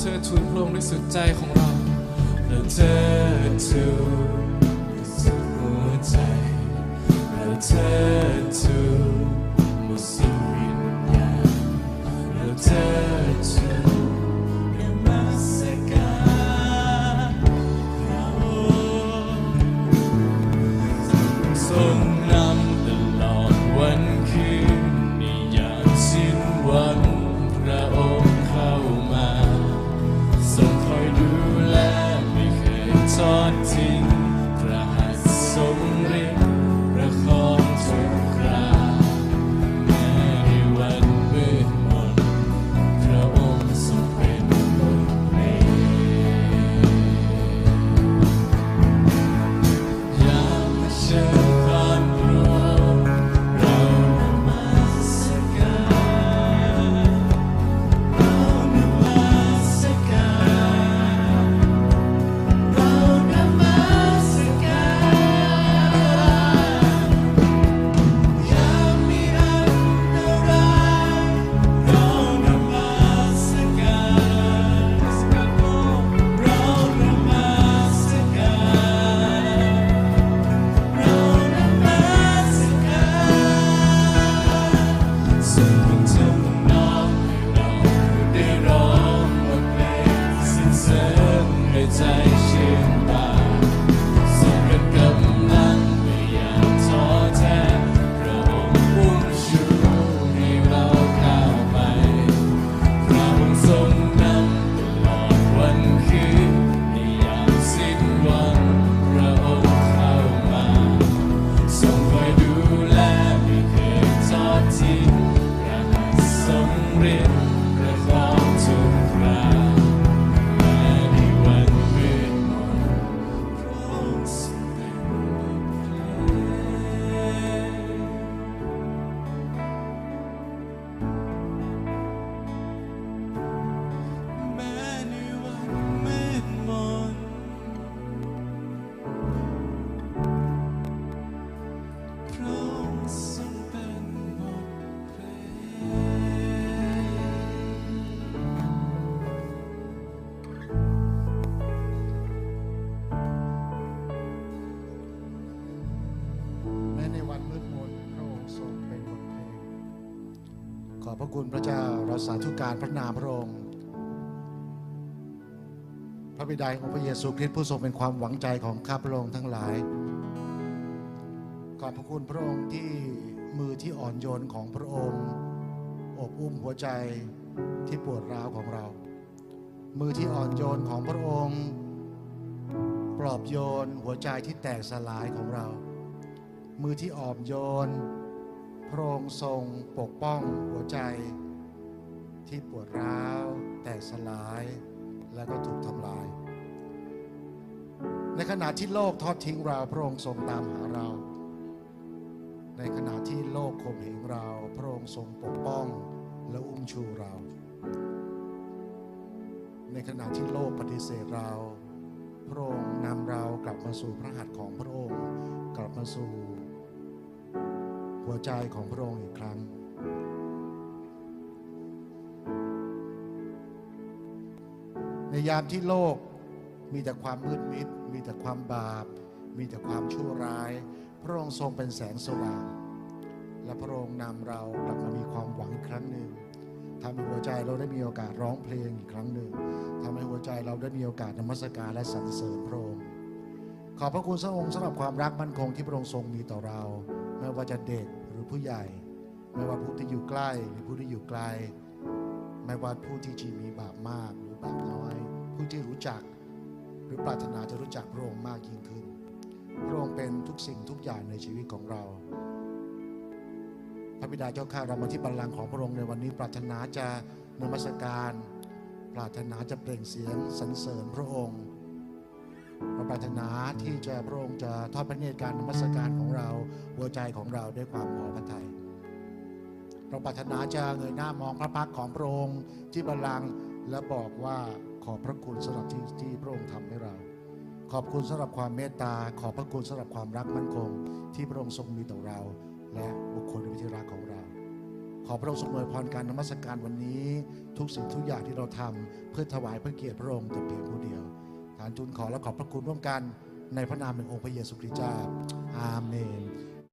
เธอทูลพระองค์ด้วยสุดใจของเราเราเธอทูลสุดหัวใจเราเธอทูลหมดสิ้นวิญญาณเราเธอ ท พระคุณพระเจ้าเราสาธุการพระนามพระองค์ พระบิดาของพระเยซูคริสต์ผู้ทรงเป็นความหวังใจของข้าพระองค์ทั้งหลาย ขอบพระคุณพระองค์ที่มือที่อ่อนโยนของพระองค์อบอุ้มหัวใจที่ปวดร้าวของเรา มือที่อ่อนโยนของพระองค์ ปลอบโยนหัวใจที่แตกสลายของเรา มือที่อ่อนโยน พระองค์ทรงปกป้องหัวใจ ที่ปวดร้าว แตกสลายและก็ถูกทำลาย ในขณะที่โลกทอดทิ้งเราพระองค์ทรงตามหาเรา ในขณะที่โลกข่มเหงเรา พระองค์ทรงปกป้องและอุ้มชูเรา ในขณะที่โลกปฏิเสธเราพพระองค์นำเรากลับมาสู่พระหัตถ์ของพระองค์ กลับมาสู่ หัวใจของพระองค์อีกครั้ง ในยามที่โลกมีแต่ความมืดมิด มีแต่ความบาป มีแต่ความชั่วร้าย พระองค์ทรงเป็นแสงสว่าง และพระองค์นำเรากลับมามีความหวังอีกครั้งหนึ่งทำให้หัวใจเราได้มีโอกาสร้องเพลงอีกครั้งหนึ่งทำให้หัวใจเราได้มีโอกาสนมัสการและสรรเสริญพระองค์ขอบพระคุณพระองค์สำหรับความรักมั่นคงที่พระองค์ทรงมีต่อเรา ไม่ว่าจะเด็กหรือผู้ใหญ่ ไม่ว่าผู้ที่อยู่ใกล้หรือผู้ที่อยู่ไกล ไม่ว่าผู้ที่จีมีบาปมากหรือบาปน้อย ผู้ที่รู้จักหรือปรารถนาจะรู้จักพระองค์มากยิ่งขึ้น พระองค์เป็นทุกสิ่งทุกอย่างในชีวิตของเรา พระบิดาเจ้าข้าเรามาที่บัลลังก์ของพระองค์ในวันนี้ ปรารถนาจะนมัสการ ปรารถนาจะเปล่งเสียงสรรเสริญพระองค์ เราปรารถนาที่จะพระองค์จะทอดพระเนตรการนมัสการของเราหัวใจของเราด้วยความพอพระทัยเราปรารถนาจะเงยหน้ามองพระพักของพระองค์ที่บัลลังก์และบอกว่าขอบพระคุณสำหรับที่ที่พระองค์ทำให้เรา ขอบคุณสำหรับความเมตตา ขอบพระคุณสำหรับความรักมั่นคง ที่พระองค์ทรงมีต่อเรา และบุคคลในที่รักของเรา ขอพระองค์ทรงอวยพรการนมัสการวันนี้ ทุกสิ่งทุกอย่างที่เราทำเพื่อถวายพระเกียรติพระองค์แต่เพียงผู้เดียว ฐานทูลขอและขอบพระคุณร่วมกันในพระนามแห่งองค์พระเยซูคริสต์เจ้าอาเมน